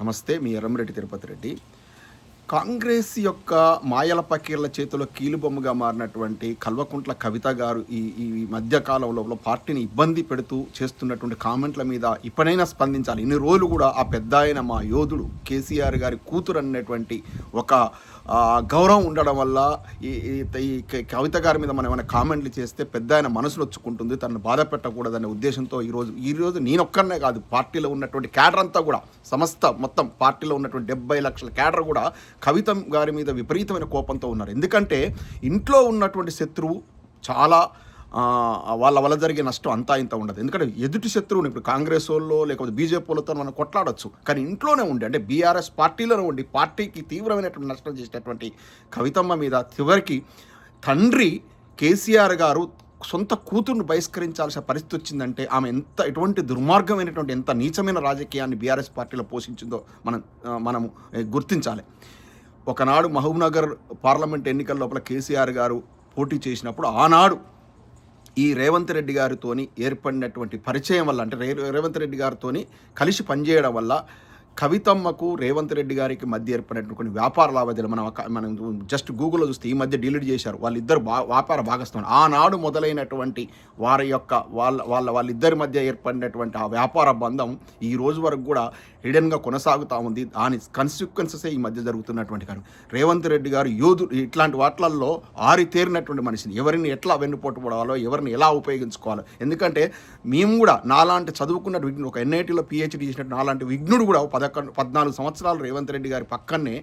నమస్తే మీ ఎర్రంరెడ్డి తిరుపతి రెడ్డి. కాంగ్రెస్ యొక్క మాయల పకీర్ల చేతిలో కీలుబొమ్మగా మారినటువంటి కల్వకుంట్ల కవిత గారు ఈ ఈ మధ్య కాలంలో పార్టీని ఇబ్బంది పెడుతూ చేస్తున్నటువంటి కామెంట్ల మీద ఇప్పుడైనా స్పందించాలి. ఇన్ని రోజులు కూడా ఆ పెద్ద ఆయన మా యోధుడు కేసీఆర్ గారి కూతురు అనేటువంటి ఒక గౌరవం ఉండడం వల్ల ఈ కవిత గారి మీద మనం ఏమైనా కామెంట్లు చేస్తే పెద్ద ఆయన మనసు నొచ్చుకుంటుంది తనను బాధ పెట్టకూడదనే ఉద్దేశంతో ఈరోజు ఈరోజు నేనొక్కనే కాదు పార్టీలో ఉన్నటువంటి క్యాడర్ అంతా కూడా సమస్త మొత్తం పార్టీలో ఉన్నటువంటి డెబ్బై లక్షల క్యాడర్ కూడా కవిత గారి మీద విపరీతమైన కోపంతో ఉన్నారు. ఎందుకంటే ఇంట్లో ఉన్నటువంటి శత్రువు చాలా వాళ్ళ వల్ల జరిగే నష్టం అంతా ఇంత ఉండదు. ఎందుకంటే ఎదుటి శత్రువుని ఇప్పుడు కాంగ్రెస్ వాళ్ళు లేకపోతే బీజేపీ వాళ్ళతో మనం కొట్లాడొచ్చు. కానీ ఇంట్లోనే ఉండి అంటే బీఆర్ఎస్ పార్టీలోనే ఉండి పార్టీకి తీవ్రమైనటువంటి నష్టం చేసినటువంటి కవితమ్మ మీద చివరికి తండ్రి కేసీఆర్ గారు సొంత కూతురును బహిష్కరించాల్సిన పరిస్థితి వచ్చిందంటే ఆమె ఎంత ఎటువంటి దుర్మార్గమైనటువంటి ఎంత నీచమైన రాజకీయాన్ని బీఆర్ఎస్ పార్టీలో పోషించిందో మనం మనము గుర్తించాలి. ఒకనాడు మహబూబ్నగర్ పార్లమెంట్ ఎన్నికల లోపల కేసీఆర్ గారు పోటీ చేసినప్పుడు ఆనాడు ఈ రేవంత్ రెడ్డి గారితోని ఏర్పడినటువంటి పరిచయం వల్ల అంటే రే రేవంత్ రెడ్డి గారితోని కలిసి పనిచేయడం వల్ల కవితమ్మకు రేవంత్ రెడ్డి గారికి మధ్య ఏర్పడినటువంటి కొన్ని వ్యాపార లావాదేవీలు మనం ఒక- మనం జస్ట్ గూగుల్లో చూస్తే ఈ మధ్య డిలీట్ చేశారు. వాళ్ళిద్దరు బా వ్యాపార భాగస్వాములు. ఆనాడు మొదలైనటువంటి వారి యొక్క వాళ్ళ వాళ్ళ వాళ్ళిద్దరి మధ్య ఏర్పడినటువంటి ఆ వ్యాపార బంధం ఈ రోజు వరకు కూడా హిడెన్గా కొనసాగుతూ ఉంది. దాని కన్సిక్వెన్సెస్ ఈ మధ్య జరుగుతున్నటువంటి కానీ రేవంత్ రెడ్డి గారు యోధు ఇట్లాంటి వాటిలల్లో ఆరితేరినటువంటి మనిషిని. ఎవరిని ఎట్లా వెన్నుపోటు పడాలో ఎవరిని ఎలా ఉపయోగించుకోవాలో. ఎందుకంటే మేము కూడా నాలాంటి చదువుకున్న విఘ్నుడు ఒక ఎన్ఐటీలో పిహెచ్డి చేసినట్టు నాలాంటి విఘ్నుడు కూడా పదకొండు పద్నాలుగు సంవత్సరాలు రేవంత్ రెడ్డి గారి పక్కనే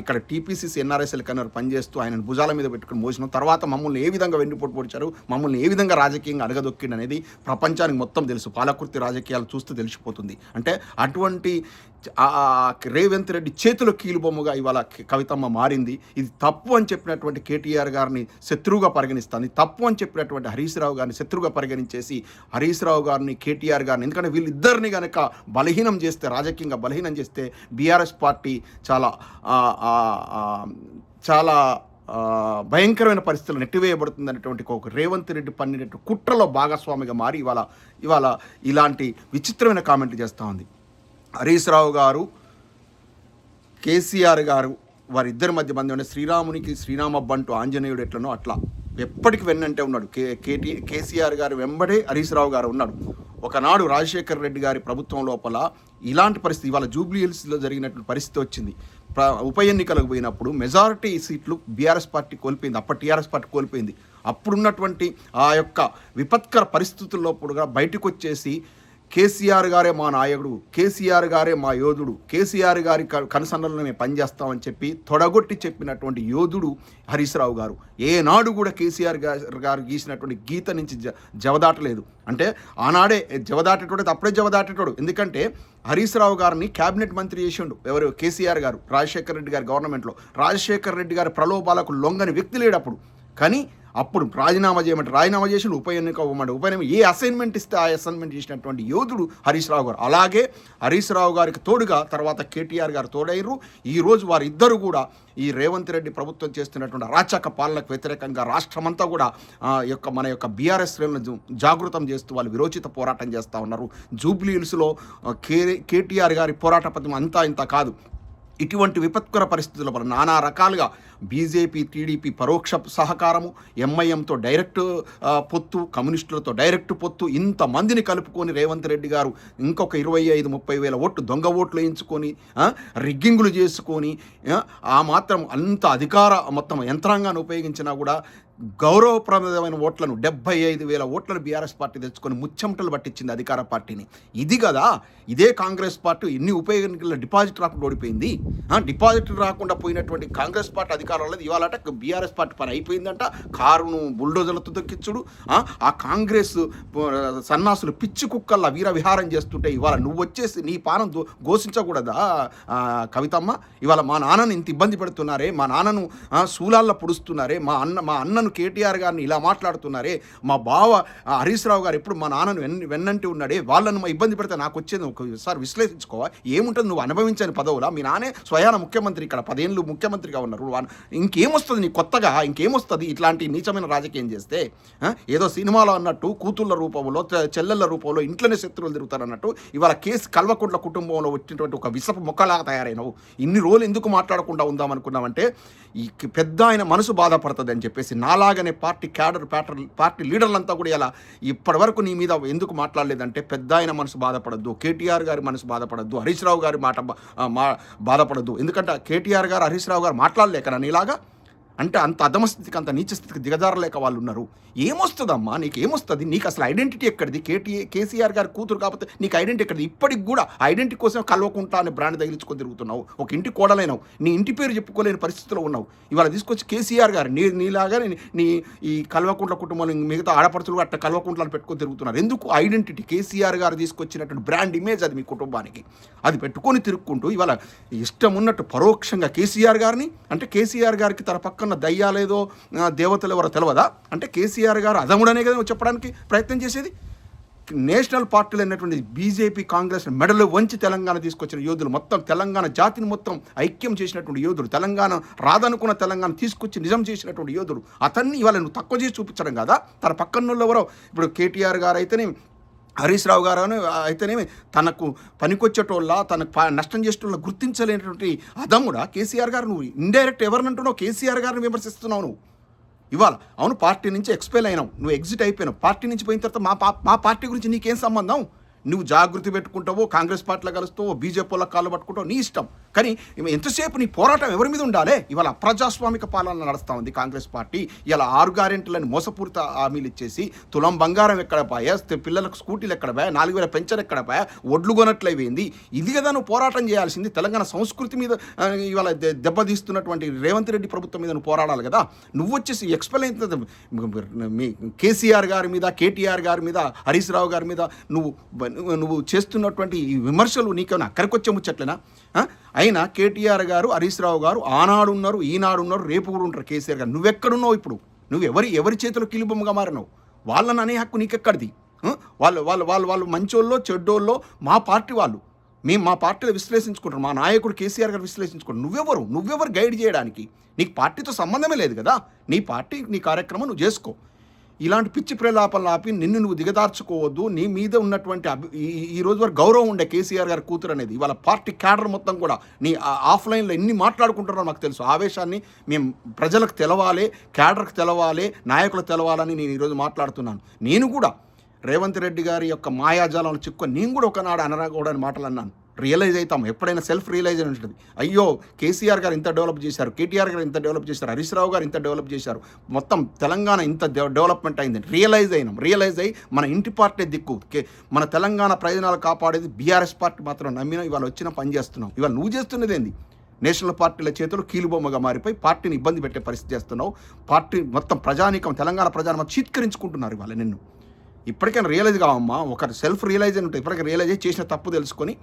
ఇక్కడ టీపీసీసీ ఎన్ఆర్ఎస్ఎల్ కన్నారు పనిచేస్తూ ఆయన భుజాల మీద పెట్టుకుని మోసిన తర్వాత మమ్మల్ని ఏ విధంగా వెన్నుపోటు పొడిచారు మమ్మల్ని ఏ విధంగా రాజకీయంగా అడగదొక్కిండనేది ప్రపంచానికి మొత్తం తెలుసు. పాలకుర్తి రాజకీయాలు చూస్తే తెలిసిపోతుంది. అంటే అటువంటి రేవంత్ రెడ్డి చేతిలో కీలుబొమ్మగా ఇవాళ కవితమ్మ మారింది. ఇది తప్పు అని చెప్పినటువంటి కేటీఆర్ గారిని శత్రువుగా పరిగణిస్తుంది. తప్పు అని చెప్పినటువంటి హరీష్ రావు గారిని శత్రువుగా పరిగణించేసి హరీష్ రావు గారిని కేటీఆర్ గారిని ఎందుకంటే వీళ్ళిద్దరిని కనుక బలహీనం చేస్తే రాజకీయంగా బలహీనం చేస్తే బీఆర్ఎస్ పార్టీ చాలా చాలా భయంకరమైన పరిస్థితులు నెట్టివేయబడుతుంది అనేటువంటి ఒక రేవంత్ రెడ్డి పన్నినట్టు కుట్రలో భాగస్వామిగా మారి ఇవాళ ఇవాళ ఇలాంటి విచిత్రమైన కామెంట్లు చేస్తూ ఉంది. హరీష్ రావు గారు కేసీఆర్ గారు వారిద్దరి మధ్య బంధం ఉండే శ్రీరామునికి శ్రీరామ బంటు ఆంజనేయుడు ఎట్లనో అట్లా. ఎప్పటికి వెన్నంటే ఉన్నాడు. కే కేటీ కేసీఆర్ గారు వెంబడే హరీష్ రావు గారు ఉన్నాడు. ఒకనాడు రాజశేఖర్ రెడ్డి గారి ప్రభుత్వం లోపల ఇలాంటి పరిస్థితి ఇవాళ జూబ్లీ హిల్స్లో జరిగినటువంటి పరిస్థితి వచ్చింది. ప్ర ఉప ఎన్నికలకు పోయినప్పుడు మెజారిటీ సీట్లు బీఆర్ఎస్ పార్టీ కోల్పోయింది. అప్పటి టీఆర్ఎస్ పార్టీ కోల్పోయింది. అప్పుడున్నటువంటి ఆ యొక్క విపత్కర పరిస్థితుల్లో కూడా బయటకు వచ్చేసి కేసీఆర్ గారే మా నాయకుడు కేసీఆర్ గారే మా యోధుడు కేసీఆర్ గారి క- మేము పనిచేస్తామని చెప్పి తొడగొట్టి చెప్పినటువంటి యోధుడు హరీశ్రావు గారు. ఏనాడు కూడా కేసీఆర్ గారు గీసినటువంటి గీత నుంచి జ జవదాటలేదు. అంటే ఆనాడే జవదాటేటోడు అప్పుడే జవదాటేటోడు. ఎందుకంటే హరీశ్రావు గారిని క్యాబినెట్ మంత్రి చేసిండు ఎవరు? కేసీఆర్ గారు రాజశేఖర్ రెడ్డి గారి గవర్నమెంట్లో. రాజశేఖర్ రెడ్డి గారి ప్రలోభాలకు లొంగని వ్యక్తి లేడప్పుడు కానీ అప్పుడు రాజీనామా చేయమంటే రాజీనామా చేసి ఉప ఎన్నిక ఇవ్వమంటే ఉప ఎన్నిక ఏ అసైన్మెంట్ ఇస్తే ఆ అసైన్మెంట్ చేసినటువంటి యోధుడు హరీష్ రావు గారు. అలాగే హరీష్ రావు గారికి తోడుగా తర్వాత కేటీఆర్ గారు తోడయ్యారు. ఈ రోజు వారిద్దరు కూడా ఈ రేవంత్ రెడ్డి ప్రభుత్వం చేస్తున్నటువంటి అరాచక పాలనకు వ్యతిరేకంగా రాష్ట్రమంతా కూడా యొక్క మన యొక్క బీఆర్ఎస్ శ్రేణులను జాగృతం చేస్తూ వాళ్ళు విరోచిత పోరాటం చేస్తూ ఉన్నారు. జూబ్లీ హిల్స్లో కే కేటీఆర్ గారి పోరాట పథం అంతా ఇంత కాదు. ఇటువంటి విపత్కర పరిస్థితుల వల్ల నానా రకాలుగా బీజేపీ టీడీపీ పరోక్ష సహకారము ఎంఐఎంతో డైరెక్ట్ పొత్తు కమ్యూనిస్టులతో డైరెక్ట్ పొత్తు ఇంతమందిని కలుపుకొని రేవంత్ రెడ్డి గారు ఇంకొక ఇరవై ఐదు ముప్పై వేల ఓట్లు దొంగ ఓట్లు వేయించుకొని రిగ్గింగులు చేసుకొని ఆ మాత్రం అంత అధికార మొత్తం యంత్రాంగాన్ని ఉపయోగించినా కూడా గౌరవప్రదమైన ఓట్లను డెబ్బై ఐదు వేల ఓట్లను బీఆర్ఎస్ పార్టీ తెచ్చుకొని ముచ్చెమటలు పట్టించింది అధికార పార్టీని. ఇది కదా ఇదే కాంగ్రెస్ పార్టీ ఎన్ని ఉపయోగ డిపాజిట్ రాకుండా ఓడిపోయింది? డిపాజిట్ రాకుండా పోయినటువంటి కాంగ్రెస్ పార్టీ అధికారంలో ఇవాళట బీఆర్ఎస్ పార్టీ పని అయిపోయిందంట. కారును బుల్డోజర్లతో దొక్కించుడు. ఆ, కాంగ్రెస్ సన్నాసులు పిచ్చి కుక్కల్లా వీర విహారం చేస్తుంటే ఇవాళ నువ్వు వచ్చేసి నీ పానం దో- ఘోషించకూడదా? కవితమ్మ ఇవాళ మా నాన్నను ఇంత ఇబ్బంది పెడుతున్నారే మా నాన్నను శూలాల్లో పొడుస్తున్నారే మా అన్న మా అన్నను కేటీఆర్ గారిని ఇలా మాట్లాడుతున్నారే? మా బావ హరీష్ రావు గారు ఎప్పుడు మా నాన్నను వెన్ వెన్నంటి ఉన్నాడే. వాళ్ళను మా ఇబ్బంది పెడితే నాకు వచ్చేది ఒకసారి విశ్లేషించుకోవా? ఏముంటుంది? నువ్వు అనుభవించని పదవులా? మీ నానే స్వయాన ముఖ్యమంత్రి ఇక్కడ పదేళ్ళు ముఖ్యమంత్రిగా ఉన్నారు. ఇంకేమొస్తుంది నీ కొత్తగా? ఇంకేమొస్తుంది ఇట్లాంటి నీచమైన రాజకీయం చేస్తే? ఏదో సినిమాలో అన్నట్టు కూతుళ్ళ రూపంలో చెల్లెళ్ళ రూపంలో ఇంట్లోనే శత్రువులు తిరుగుతారు అన్నట్టు ఇవాళ కేసు కల్వకుంట్ల కుటుంబంలో వచ్చినటువంటి ఒక విసపు మొక్కలాగా తయారైనవు. ఇన్ని రోజులు ఎందుకు మాట్లాడకుండా ఉందాం అనుకున్నామంటే ఈ పెద్ద ఆయన మనసు బాధపడుతుంది అని చెప్పేసి అలాగనే పార్టీ క్యాడర్ ప్యాటర్ పార్టీ లీడర్లంతా కూడా ఇలా ఇప్పటివరకు నీ మీద ఎందుకు మాట్లాడలేదంటే పెద్ద ఆయన మనసు బాధపడద్దు కేటీఆర్ గారి మనసు బాధపడద్దు హరీష్ రావు గారి మాట బా- బాధపడద్దు. ఎందుకంటే కేటీఆర్ గారు హరీష్ రావు గారు మాట్లాడలేకనా నీలాగా అంటే అంత అధమ స్థితికి అంత నీచ స్థితికి దిగజారలేక వాళ్ళు ఉన్నారు. ఏమొస్తుందమ్మా? నీకు ఏమొస్తుంది నీకు అసలు ఐడెంటిటీ ఎక్కడిది? కేటీ కేసీఆర్ గారి కూతురు కాకపోతే నీకు ఐడెంటిటీ ఎక్కడిది? ఇప్పటికి కూడా ఐడెంటిటీ కోసం కలవకుంటా అనే బ్రాండ్ తగిలించుకొని తిరుగుతున్నావు. ఒక ఇంటి కోడలైనవు. నీ ఇంటి పేరు చెప్పుకోలేని పరిస్థితిలో ఉన్నావు. ఇవాళ తీసుకొచ్చి కేసీఆర్ గారు నీ నీలాగా నీ- నీ ఈ కల్వకుంట్ల కుటుంబంలో మిగతా ఆడపడుచులు అట్లా కల్వకుంట్లను పెట్టుకొని తిరుగుతున్నారు. ఎందుకు ఐడెంటిటీ కేసీఆర్ గారు తీసుకొచ్చినటువంటి బ్రాండ్ ఇమేజ్ అది మీ కుటుంబానికి? అది పెట్టుకొని తిరుక్కుంటూ ఇవాళ ఇష్టం ఉన్నట్టు పరోక్షంగా కేసీఆర్ గారిని అంటే కేసీఆర్ గారికి తన పక్కన దయ్యాలేదో దేవతలు ఎవరో తెలియదా అంటే కేసీఆర్ గారు అదముడనే కదా చెప్పడానికి ప్రయత్నం చేసేది? నేషనల్ పార్టీలు అనేటువంటి బీజేపీ కాంగ్రెస్ మెడలు వంచి తెలంగాణ తీసుకొచ్చిన యోధులు మొత్తం తెలంగాణ జాతిని మొత్తం ఐక్యం చేసినటువంటి యోధులు తెలంగాణ రాదనుకున్న తెలంగాణ తీసుకొచ్చి నిజం చేసినటువంటి యోధులు. అతన్ని ఇవాళ నువ్వు తక్కువ చేసి చూపించడం కదా? తన పక్కన ఎవరో? ఇప్పుడు కేటీఆర్ గారు అయితేనే హరీష్ రావు గారు అయితేనేమి తనకు పనికొచ్చేటోళ్ళ తనకు నష్టం చేసేటోళ్ళ గుర్తించలేనటువంటి అదమ్ముడా కేసీఆర్ గారు నువ్వు ఇండైరెక్ట్ ఎవరినంటున్నావు? కేసీఆర్ గారిని విమర్శిస్తున్నావు నువ్వు. ఇవాళ అవును పార్టీ నుంచి ఎక్స్పెల్ అయినావు. నువ్వు ఎగ్జిట్ అయిపోయినావు. పార్టీ నుంచి పోయిన తర్వాత మా పా- మా పార్టీ గురించి నీకేం సంబంధం? నువ్వు జాగృతి పెట్టుకుంటావో కాంగ్రెస్ పార్టీలో కలుస్తావో బీజేపీలో కాళ్ళు పట్టుకుంటావు నీ ఇష్టం. కానీ ఎంతసేపు నీ పోరాటం ఎవరి మీద ఉండాలి? ఇవాళ ప్రజాస్వామిక పాలన నడుస్తూ ఉంది కాంగ్రెస్ పార్టీ. ఇలా ఆరు గ్యారెంటీలను మోసపూరిత హామీలు ఇచ్చేసి తులం బంగారం ఎక్కడ పాయా? పిల్లలకు స్కూటీలు ఎక్కడ పాయా? నాలుగు వేల పెన్షన్ ఎక్కడ పాయా? ఒడ్లు కొనట్లయిపోయింది. ఇది కదా నువ్వు పోరాటం చేయాల్సింది. తెలంగాణ సంస్కృతి మీద ఇవాళ దె- దెబ్బతీస్తున్నటువంటి రేవంత్ రెడ్డి ప్రభుత్వం మీద నువ్వు పోరాడాలి కదా. నువ్వు వచ్చేసి ఎక్స్పెల్ మీ కేసీఆర్ గారి మీద కేటీఆర్ గారి మీద హరీష్ రావు గారి మీద నువ్వు నువ్వు- నువ్వు చేస్తున్నటువంటి ఈ విమర్శలు నీకేమైనా అక్కడికి వచ్చే ముచ్చట్లేనా? అయినా కేటీఆర్ గారు హరీష్ రావు గారు ఆనాడు ఉన్నారు ఈనాడు ఉన్నారు రేపు కూడా ఉంటారు కేసీఆర్ గారు. నువ్వెక్కడున్నావు ఇప్పుడు? నువ్వు ఎవరి ఎవరి చేతిలో కిలుబొమ్మగా మారినావు? వాళ్ళని అనే హక్కు నీకెక్కడిది? ఆ? వాళ్ళు వాళ్ళు వాళ్ళు వాళ్ళు మంచోళ్ళో చెడ్డోళ్ళో మా పార్టీ వాళ్ళు. మేము మా పార్టీలో విశ్లేషించుకుంటారు. మా నాయకుడు కేసీఆర్ గారు విశ్లేషించుకుంటారు. నువ్వెవరు? నువ్వెవరు గైడ్ చేయడానికి? నీకు పార్టీతో సంబంధమే లేదు కదా? నీ పార్టీ నీ కార్యక్రమం నువ్వు చేసుకో. ఇలాంటి పిచ్చి ప్రలాపనలు ఆపి నిన్ను నువ్వు దిగదార్చుకోవద్దు. నీ మీద ఉన్నటువంటి అభి ఈ- రోజు వరకు గౌరవం ఉండే కేసీఆర్ గారి కూతురు అనేది ఇవాళ పార్టీ క్యాడర్ మొత్తం కూడా నీ ఆఫ్లైన్లో ఎన్ని మాట్లాడుకుంటున్నారో నాకు తెలుసు. ఆవేశాన్ని మేము ప్రజలకు తెలవాలి క్యాడర్కి తెలవాలి నాయకులకు తెలవాలని నేను ఈరోజు మాట్లాడుతున్నాను. నేను కూడా రేవంత్ రెడ్డి గారి యొక్క మాయాజాలను చిక్కుని నేను కూడా ఒకనాడు అనరాకూడని మాటలు అన్నాను. రియలైజ్ అవుతాం ఎప్పుడైనా సెల్ఫ్ రియలైజ్ అని ఉంటుంది. అయ్యో కేసీఆర్ గారు ఇంత డెవలప్ చేశారు కేటీఆర్ గారు ఇంత డెవలప్ చేశారు హరీష్ రావు గారు ఇంత డెవలప్ చేశారు. మొత్తం తెలంగాణ ఇంత డెవ- డెవలప్మెంట్ అయింది. రియలైజ్ అయినాం. రియలైజ్ అయ్యి మన ఇంటి పార్టీ దిక్కు కే- మన తెలంగాణ ప్రయోజనాలు కాపాడేది బీఆర్ఎస్ పార్టీ మాత్రం నమ్మిన. ఇవాళ వచ్చిన పని చేస్తున్నాం. ఇవాళ నువ్వు చేస్తున్నది ఏంది? నేషనల్ పార్టీల చేతులు కీలుబొమ్మగా మారిపోయి పార్టీని ఇబ్బంది పెట్టే పరిస్థితి చేస్తున్నావు. పార్టీ మొత్తం ప్రజానీకం తెలంగాణ ప్రజాని చీత్కరించుకుంటున్నారు ఇవాళ నిన్ను. ఇప్పటికైనా రియలైజ్ కావమ్మా ఒక సెల్ఫ్ రియలైజ్ అని ఉంటుంది ఇప్పటికీ రియలైజ్ అయ్యి చేసిన తప్పు తెలుసుకొని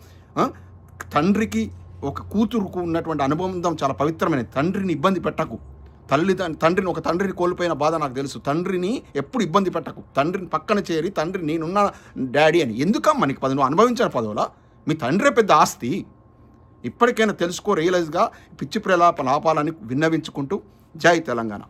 తండ్రికి ఒక కూతురుకు ఉన్నటువంటి అనుబంధం చాలా పవిత్రమైనది. తండ్రిని ఇబ్బంది పెట్టకు. తల్లి తండ్రిని ఒక తండ్రిని కోల్పోయిన బాధ నాకు తెలుసు. తండ్రిని ఎప్పుడు ఇబ్బంది పెట్టకు. తండ్రిని పక్కన చేరి తండ్రి నేనున్న డాడీ అని. ఎందుకమ్మా నీకు పది నువ్వు అనుభవించిన పదవులా? మీ తండ్రే పెద్ద ఆస్తి. ఇప్పటికైనా తెలుసుకో రియలైజ్గా పిచ్చి ప్రలాప లాపాలని విన్నవించుకుంటూ జై తెలంగాణ.